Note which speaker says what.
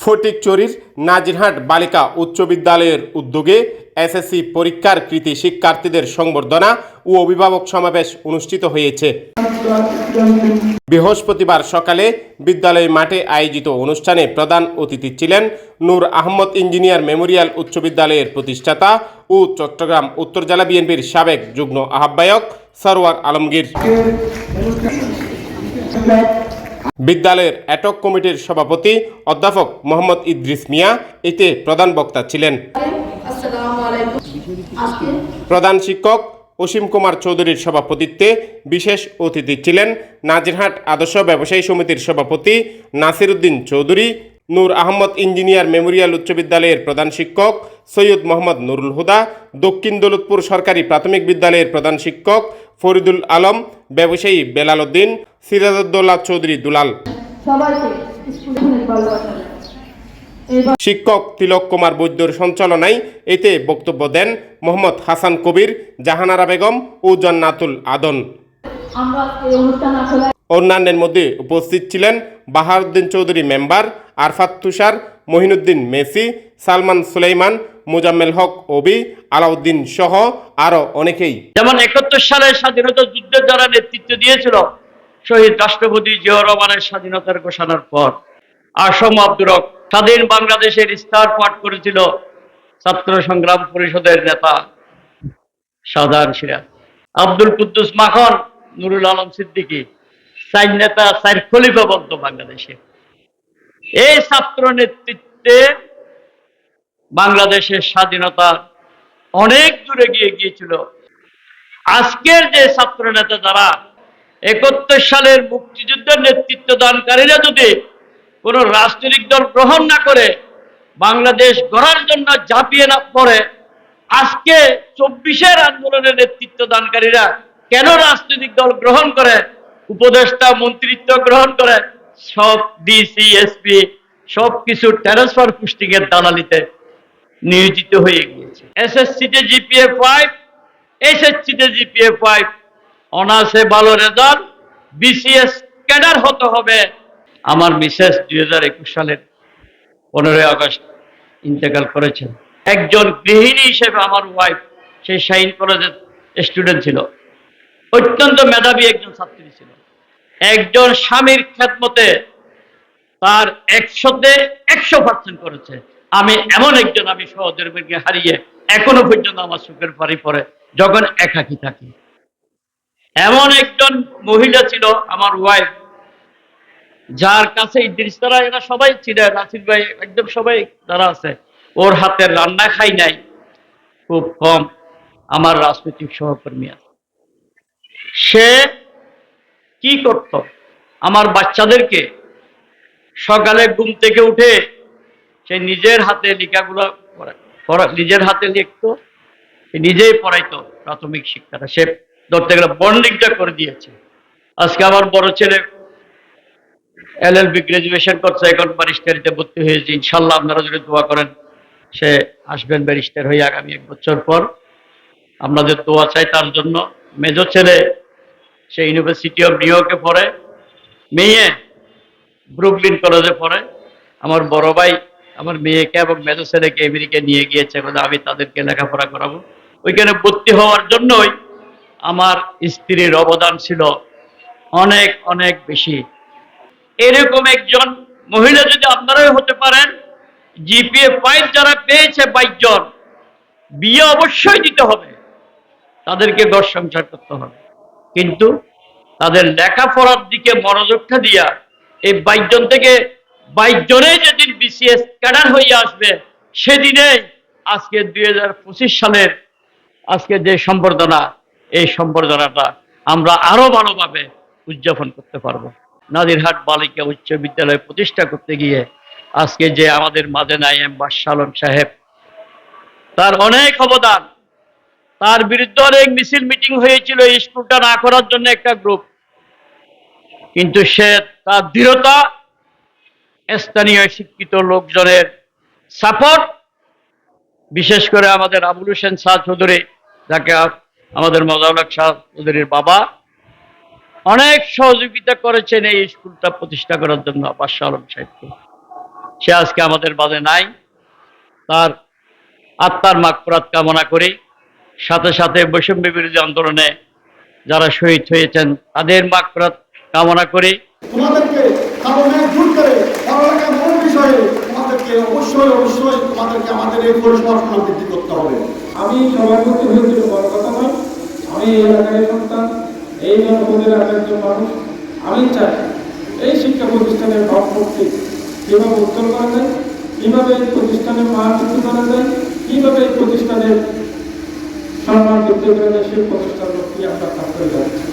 Speaker 1: ফটিকচুরির নাজিরহাট বালিকা উচ্চ বিদ্যালয়ের উদ্যোগে এসএসসি পরীক্ষার কৃতি শিক্ষার্থীদের সংবর্ধনা ও অভিভাবক সমাবেশ অনুষ্ঠিত হয়েছে। বৃহস্পতিবার সকালে বিদ্যালয় মাঠে আয়োজিত অনুষ্ঠানে প্রধান অতিথি ছিলেন নূর আহমদ ইঞ্জিনিয়ার মেমোরিয়াল উচ্চ বিদ্যালয়ের প্রতিষ্ঠাতা ও চট্টগ্রাম উত্তর জেলা বিএনপির সাবেক যুগ্ম আহ্বায়ক সরওয়ার আলমগীর। বিদ্যালয়ের এটক কমিটির সভাপতি অধ্যাপক মোহাম্মদ ইদ্রিস মিয়া এতে প্রধান বক্তা ছিলেন। প্রধান শিক্ষক অসীম কুমার চৌধুরীর সভাপতিত্বে বিশেষ অতিথি ছিলেন নাজিরহাট আদর্শ ব্যবসায়ী সমিতির সভাপতি নাসির উদ্দিন চৌধুরী নূর আহমদ ইঞ্জিনিয়ার মেমোরিয়াল উচ্চ বিদ্যালয়ের প্রধান শিক্ষক সৈয়দ মোহাম্মদ নুরুল হুদা দক্ষিণ দৌলতপুর সরকারি প্রাথমিক বিদ্যালয়ের প্রধান শিক্ষক ফরিদুল আলম ব্যবসায়ী বেলাল উদ্দিন সিরাজউদ্দৌলা চৌধুরী দুলাল। শিক্ষক তিলক কুমার বৈদ্যর সঞ্চালনায় এতে বক্তব্য দেন মোহাম্মদ হাসান কবির জাহানারা বেগম ও জান্নাতুল আদন।
Speaker 2: আমরা এই অনুষ্ঠান আসলে
Speaker 1: অন্যান্যের মধ্যে উপস্থিত ছিলেন Baharuddin Chowdhury member Arfat Tushar Mohinuddin Messi Salman Sulaiman Mozammel Haque Obi Alauddin সহ আরও অনেকেই।
Speaker 3: যেমন একাত্তর সালে স্বাধীনতা যুদ্ধে যারা নেতৃত্ব দিয়েছিল শহীদ রাষ্ট্রপতি জিয়া রহমানের স্বাধীনতার ঘোষণার পর। আসম আব্দুর স্বাধীন বাংলাদেশের ইস্তার পাঠ করেছিল ছাত্র সংগ্রাম পরিষদের নেতা সাধারণ সিরাজ। আব্দুল কুদ্দুস মাখন নুরুল আলম সিদ্দিকী সাইন নেতা সাইর খলিফা বলতো বাংলাদেশে। এই ছাত্র নেতৃত্বে বাংলাদেশের স্বাধীনতা অনেক দূরে গিয়ে গিয়েছিল। আজকের যে ছাত্র নেতা যারা একাত্তর সালের মুক্তিযুদ্ধের নেতৃত্ব দানকারীরা যদি কোন রাজনৈতিক দল গ্রহণ না করে, বাংলাদেশ গড়ার জন্য ঝাঁপিয়ে না পড়ে, আজকে চব্বিশের আন্দোলনের নেতৃত্ব দানকারীরা কেন রাজনৈতিক দল গ্রহণ করে? উপদেষ্টা, মন্ত্রিত্ব গ্রহণ করে। সব ডিসি এসপি সব কিছু ট্রান্সফার পুস্টিং এর দালালিতে নিয়োজিত হয়ে গিয়েছে। এসএসসিতে জিপিএ ফাইভ এসএসসিতে জিপিএ ফাইভ অনার্সে ভালো রেজাল্ট বিসিএস ক্যাডার হতে হবে। আমার মিসেস দুই হাজার একুশ সালের পনেরোই আগস্ট ইন্তেকাল করেছেন। একজন গৃহিণী হিসেবে আমার ওয়াইফ সেই শাইন কলেজের স্টুডেন্ট ছিল। অত্যন্ত মেধাবী একজন ছাত্রী ছিল। একজন স্বামীর খেদমতে তার একশোতে একশো পার্সেন্ট করেছে। আমি এমন একজন, আমি সহধর্মীকে হারিয়ে এখনও পর্যন্ত আমার সুখের পারি পরে যখন একাকি থাকি। এমন একজন মহিলা ছিল আমার ওয়াইফ যার কাছে ইদ্রিস তারা এরা সবাই ছিল নাসির ভাই একদম সবাই তারা আছে। ওর হাতের রান্না খাই নাই, খুব কম। আমার রাজনৈতিক সহকর্মী আছে। সে কি করত? আমার বাচ্চাদেরকে সকালে ঘুম থেকে উঠে সে নিজের হাতে লেখাগুলো নিজের হাতে লিখতো নিজেই পড়াইতো প্রাথমিক শিক্ষাটা। সে ধরতে গেলে বন্ডিংটা করে দিয়েছে। আজকে আমার বড় ছেলে এল এল বি গ্রাজুয়েশন করছে, এখন ব্যারিস্টারিতে ভর্তি হয়েছে। ইনশাল্লাহ আপনারা যদি দোয়া করেন, সে আসবেন ব্যারিস্টার হয়ে আগামী এক বছর পর। আপনাদের দোয়া চাই তার জন্য মেজর ছেলে সে ইউনিভার্সিটি অফ নিউ ইয়র্কে পড়ে, মেয়ে ব্রুকলিন কলেজে পড়ে। আমার বড় ভাই, আমার মেয়েকে এবং মেজর ছেলেকে আমেরিকা নিয়ে গিয়েছে আমি তাদেরকে লেখাপড়া করাবো। ওইখানে ভর্তি হওয়ার জন্যই আমার স্ত্রীর অবদান ছিল অনেক অনেক বেশি। এরকম একজন মহিলা যদি আপনারাই হতে পারেন জিপিএ ফাইভ যারা পেয়েছে বাইশ জন, বিয়ে অবশ্যই দিতে হবে। তাদেরকে ঘর সংসার করতে হবে। কিন্তু তাদের লেখাপড়ার দিকে মনোযোগটা দিয়া এই বাইশজন থেকে বাইশ জনে যেদিন বিসিএস ক্যাডার হয়ে আসবে সেদিনে আজকে দুই হাজার পঁচিশ সালের আজকে যে সম্বর্ধনা, এই সম্বর্ধনাটা আমরা আরও ভালোভাবে উদযাপন করতে পারব। নাদিরহাট বালিকা উচ্চ বিদ্যালয় প্রতিষ্ঠা করতে গিয়ে আজকে যে আমাদের মাঝে নাই এম বাদশাহ আলম সাহেব, তার অনেক অবদান তার বিরুদ্ধে অনেক মিছিল মিটিং হয়েছিল স্কুলটা না করার জন্য একটা গ্রুপ। কিন্তু সে তার দৃঢ়তা, স্থানীয় শিক্ষিত লোকজনের সাপোর্ট বিশেষ করে আমাদের আবুল হোসেন শাহ চৌধুরী, যাকে আমাদের মজাউল শাহ চৌধুরীর বাবা, অনেক সহযোগিতা করেছেন এই স্কুলটা প্রতিষ্ঠা করার জন্য বাদশাহ আলম সাহেবকে। সে আজকে আমাদের বাদে নাই। তার আত্মার মাগফরাত কামনা করি। সাথে সাথে বৈষম্য বিরোধী আন্দোলনে যারা শহীদ হয়েছেন তাদের মাগফরাত কামনা করি।
Speaker 4: তোমাদেরকে দূর করে বিষয়ে তোমাদেরকে অবশ্যই অবশ্যই তোমাদেরকে আমাদের এই পরিসংখ্যান বৃদ্ধি করতে হবে।
Speaker 5: আমি সভাপতি হয়েছিল বড় কথা নয়। আমি এই এলাকার সন্তান এই জনপদের একজন মানুষ। আমি চাই এই শিক্ষা প্রতিষ্ঠানের ভাবমূর্তি কীভাবে উত্তর করা যায় কীভাবে এই প্রতিষ্ঠানের মান বৃদ্ধি করা যায় কীভাবে এই প্রতিষ্ঠানের সম্মান বৃদ্ধি করা যায় সেই প্রচেষ্টার লক্ষ্যে আমরা কাজ করে যাচ্ছি।